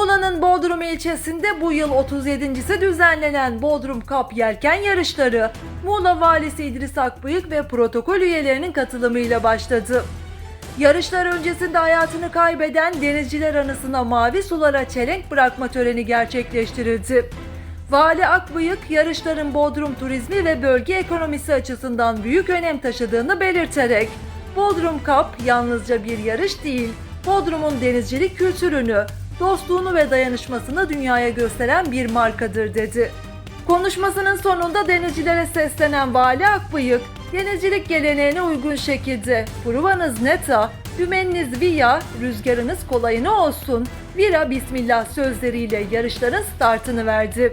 Muğla'nın Bodrum ilçesinde bu yıl 37.si düzenlenen Bodrum Cup yelken yarışları Muğla Valisi İdris Akbıyık ve protokol üyelerinin katılımıyla başladı. Yarışlar öncesinde hayatını kaybeden denizciler anısına mavi sulara çelenk bırakma töreni gerçekleştirildi. Vali Akbıyık yarışların Bodrum turizmi ve bölge ekonomisi açısından büyük önem taşıdığını belirterek Bodrum Cup yalnızca bir yarış değil, Bodrum'un denizcilik kültürünü, dostluğunu ve dayanışmasını dünyaya gösteren bir markadır dedi. Konuşmasının sonunda denizcilere seslenen Vali Akbıyık, denizcilik geleneğine uygun şekilde Pruvanız neta, dümeniniz via, rüzgarınız kolayına olsun, vira bismillah sözleriyle yarışların startını verdi.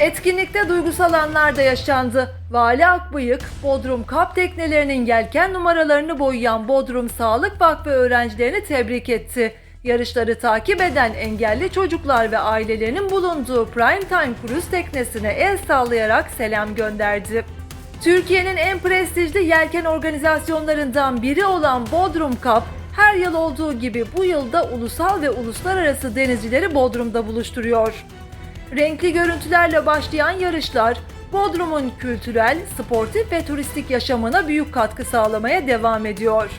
Etkinlikte duygusal anlar da yaşandı. Vali Akbıyık, Bodrum Kap teknelerinin yelken numaralarını boyayan Bodrum Sağlık Vakfı öğrencilerini tebrik etti. Yarışları takip eden engelli çocuklar ve ailelerinin bulunduğu Primetime Cruise teknesine el sallayarak selam gönderdi. Türkiye'nin en prestijli yelken organizasyonlarından biri olan Bodrum Cup, her yıl olduğu gibi bu yılda ulusal ve uluslararası denizcileri Bodrum'da buluşturuyor. Renkli görüntülerle başlayan yarışlar, Bodrum'un kültürel, sportif ve turistik yaşamına büyük katkı sağlamaya devam ediyor.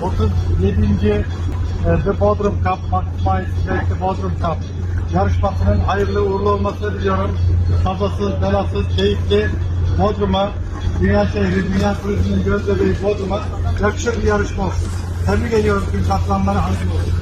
37. e, The Bodrum Cup, Maximize Select Bodrum Cup yarışmasının hayırlı uğurlu olmasını diliyorum. Kazasız, belasız, keyifli Bodrum'a, dünya şehri, dünya turizminin göz bebeği Bodrum'a yakışır bir yarışma olsun. Tebrik ediyorum tüm katılanlara hayırlı olsun.